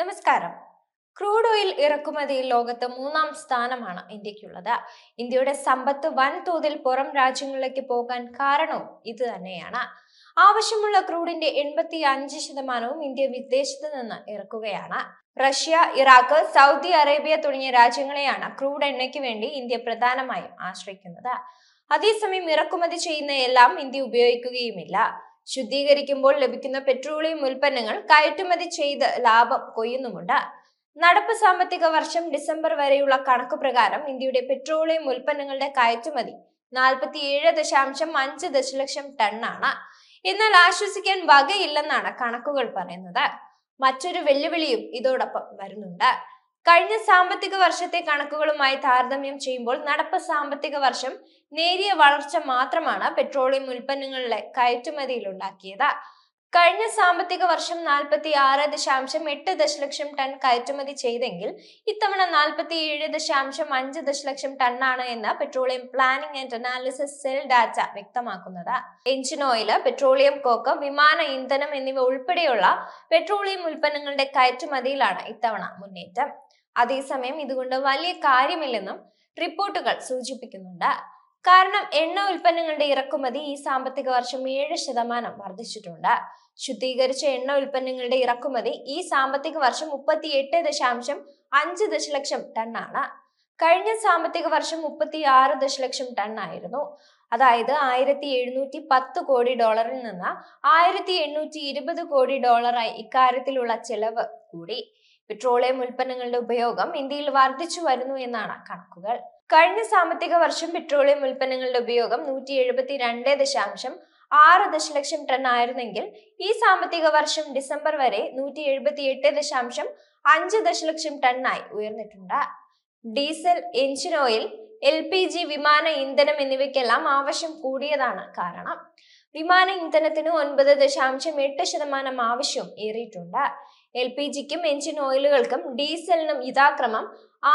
നമസ്കാരം. Crude oil ഇറക്കുമതിയിൽ ലോകത്ത് മൂന്നാം സ്ഥാനമാണ് ഇന്ത്യക്കുള്ളത്. ഇന്ത്യയുടെ സമ്പത്ത് വൻതോതിൽ പുറം രാജ്യങ്ങളിലേക്ക് പോകാൻ കാരണവും ഇത് തന്നെയാണ്. ആവശ്യമുള്ള ക്രൂഡിന്റെ എൺപത്തി അഞ്ച് ശതമാനവും ഇന്ത്യ വിദേശത്ത് നിന്ന് ഇറക്കുകയാണ്. റഷ്യ ഇറാഖ് സൗദി അറേബ്യ തുടങ്ങിയ രാജ്യങ്ങളെയാണ് ക്രൂഡ് എണ്ണയ്ക്ക് വേണ്ടി ഇന്ത്യ പ്രധാനമായും ആശ്രയിക്കുന്നത്. അതേസമയം ഇറക്കുമതി ചെയ്യുന്ന എല്ലാം ഇന്ത്യ ഉപയോഗിക്കുകയുമില്ല. ശുദ്ധീകരിക്കുമ്പോൾ ലഭിക്കുന്ന പെട്രോളിയം ഉൽപ്പന്നങ്ങൾ കയറ്റുമതി ചെയ്ത് ലാഭം കൊയ്യുന്നുമുണ്ട്. നടപ്പ് സാമ്പത്തിക വർഷം ഡിസംബർ വരെയുള്ള കണക്ക് പ്രകാരം ഇന്ത്യയുടെ പെട്രോളിയം ഉൽപ്പന്നങ്ങളുടെ കയറ്റുമതി നാൽപ്പത്തിയേഴ് ദശാംശം അഞ്ച് ദശലക്ഷം ടണ്ണാണ്. എന്നാൽ ആശ്വസിക്കാൻ വകയില്ലെന്നാണ് കണക്കുകൾ പറയുന്നത്. മറ്റൊരു വെല്ലുവിളിയും ഇതോടൊപ്പം വരുന്നുണ്ട്. കഴിഞ്ഞ സാമ്പത്തിക വർഷത്തെ കണക്കുകളുമായി താരതമ്യം ചെയ്യുമ്പോൾ നടപ്പ് സാമ്പത്തിക വർഷം നേരിയ വളർച്ച മാത്രമാണ് പെട്രോളിയം ഉൽപ്പന്നങ്ങളിലെ കയറ്റുമതിയിൽ ഉണ്ടാക്കിയത്. കഴിഞ്ഞ സാമ്പത്തിക വർഷം നാൽപ്പത്തി ആറ് ദശാംശം എട്ട് ദശലക്ഷം ടൺ കയറ്റുമതി ചെയ്തെങ്കിൽ ഇത്തവണ നാൽപ്പത്തി ഏഴ് ദശാംശം അഞ്ച് ദശലക്ഷം ടണ്ണാണ് എന്ന് petroleum planning and analysis cell data വ്യക്തമാക്കുന്നത്. എഞ്ചിൻ ഓയിൽ പെട്രോളിയം കോക്ക് വിമാന ഇന്ധനം എന്നിവ ഉൾപ്പെടെയുള്ള പെട്രോളിയം ഉൽപ്പന്നങ്ങളുടെ കയറ്റുമതിയിലാണ് ഇത്തവണ മുന്നേറ്റം. അതേസമയം ഇതുകൊണ്ട് വലിയ കാര്യമില്ലെന്നും റിപ്പോർട്ടുകൾ സൂചിപ്പിക്കുന്നുണ്ട്. കാരണം എണ്ണ ഉൽപ്പന്നങ്ങളുടെ ഇറക്കുമതി ഈ സാമ്പത്തിക വർഷം ഏഴ് ശതമാനം വർദ്ധിച്ചിട്ടുണ്ട്. ശുദ്ധീകരിച്ച എണ്ണ ഉൽപ്പന്നങ്ങളുടെ ഇറക്കുമതി ഈ സാമ്പത്തിക വർഷം മുപ്പത്തി എട്ട് ദശാംശം അഞ്ച് ദശലക്ഷം ടണ്ണാണ്. കഴിഞ്ഞ സാമ്പത്തിക വർഷം മുപ്പത്തി ആറ് ദശലക്ഷം ടൺ ആയിരുന്നു അതായത് ആയിരത്തി എഴുന്നൂറ്റി പത്ത് കോടി ഡോളറിൽ നിന്ന് ആയിരത്തി എണ്ണൂറ്റി ഇരുപത് കോടി ഡോളറായി ഇക്കാര്യത്തിലുള്ള ചെലവ് കൂടി. പെട്രോളിയം ഉൽപ്പന്നങ്ങളുടെ ഉപയോഗം ഇന്ത്യയിൽ വർദ്ധിച്ചു വരുന്നു എന്നാണ് കണക്കുകൾ. കഴിഞ്ഞ സാമ്പത്തിക വർഷം പെട്രോളിയം ഉൽപ്പന്നങ്ങളുടെ ഉപയോഗം നൂറ്റി എഴുപത്തി രണ്ട് ദശാംശം ആറ് ദശലക്ഷം ടൺ ആയിരുന്നെങ്കിൽ ഈ സാമ്പത്തിക വർഷം ഡിസംബർ വരെ നൂറ്റി എഴുപത്തി എട്ട് ദശാംശം അഞ്ച് ദശലക്ഷം ടണ്ണായി ഉയർന്നിട്ടുണ്ട്. Diesel engine oil L P G വിമാന ഇന്ധനം എന്നിവയ്ക്കെല്ലാം ആവശ്യം കൂടിയതാണ് കാരണം. വിമാന ഇന്ധനത്തിന് ഒൻപത് ദശാംശം എട്ട് ശതമാനം ആവശ്യം ഏറിയിട്ടുണ്ട്. എൽ പി ജിക്കും എഞ്ചിൻ ഓയിലുകൾക്കും ഡീസലിനും യഥാക്രമം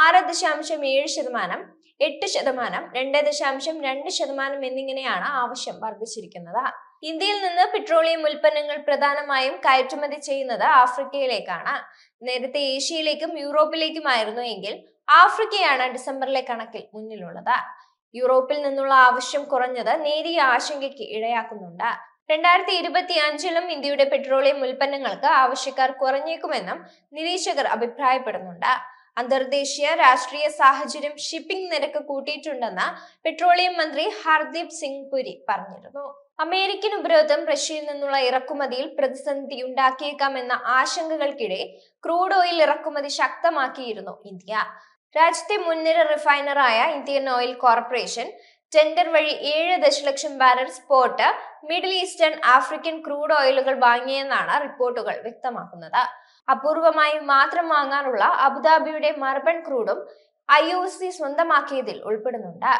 ആറ് ദശാംശം ഏഴ് ശതമാനം എട്ട് ശതമാനം രണ്ട് ദശാംശം രണ്ട് ശതമാനം എന്നിങ്ങനെയാണ് ആവശ്യം വർദ്ധിച്ചിരിക്കുന്നത്. ഇന്ത്യയിൽ നിന്ന് പെട്രോളിയം ഉൽപ്പന്നങ്ങൾ പ്രധാനമായും കയറ്റുമതി ചെയ്യുന്നത് ആഫ്രിക്കയിലേക്കാണ്. നേരത്തെ ഏഷ്യയിലേക്കും യൂറോപ്പിലേക്കുമായിരുന്നു എങ്കിൽ ആഫ്രിക്കയാണ് ഡിസംബറിലെ കണക്കിൽ മുന്നിലുള്ളത്. യൂറോപ്പിൽ നിന്നുള്ള ആവശ്യം കുറഞ്ഞത് നേരിയ ആശങ്കയ്ക്ക് ഇടയാക്കുന്നുണ്ട്. രണ്ടായിരത്തി ഇരുപത്തി അഞ്ചിലും ഇന്ത്യയുടെ പെട്രോളിയം ഉൽപ്പന്നങ്ങൾക്ക് ആവശ്യക്കാർ കുറഞ്ഞേക്കുമെന്നും നിരീക്ഷകർ അഭിപ്രായപ്പെടുന്നുണ്ട്. അന്തർദേശീയ രാഷ്ട്രീയ സാഹചര്യം ഷിപ്പിംഗ് നിരക്ക് കൂട്ടിയിട്ടുണ്ടെന്ന് പെട്രോളിയം മന്ത്രി ഹർദീപ് സിംഗ് പുരി പറഞ്ഞിരുന്നു. അമേരിക്കൻ ഉപരോധം റഷ്യയിൽ നിന്നുള്ള ഇറക്കുമതിയിൽ പ്രതിസന്ധി ഉണ്ടാക്കിയേക്കാമെന്ന ആശങ്കകൾക്കിടെ ക്രൂഡ് ഓയിൽ ഇറക്കുമതി ശക്തമാക്കിയിരുന്നു ഇന്ത്യ. രാജ്യത്തെ മുൻനിര റിഫൈനറായ ഇന്ത്യൻ ഓയിൽ കോർപ്പറേഷൻ ടെൻഡർ വഴി ഏഴ് ദശലക്ഷം barrel spot middle eastern African crude ഓയിലുകൾ വാങ്ങിയെന്നാണ് റിപ്പോർട്ടുകൾ വ്യക്തമാക്കുന്നത്. അപൂർവമായി മാത്രം വാങ്ങാനുള്ള അബുദാബിയുടെ മർബൺ ക്രൂഡും ഐ സ്വന്തമാക്കിയതിൽ ഉൾപ്പെടുന്നുണ്ട്.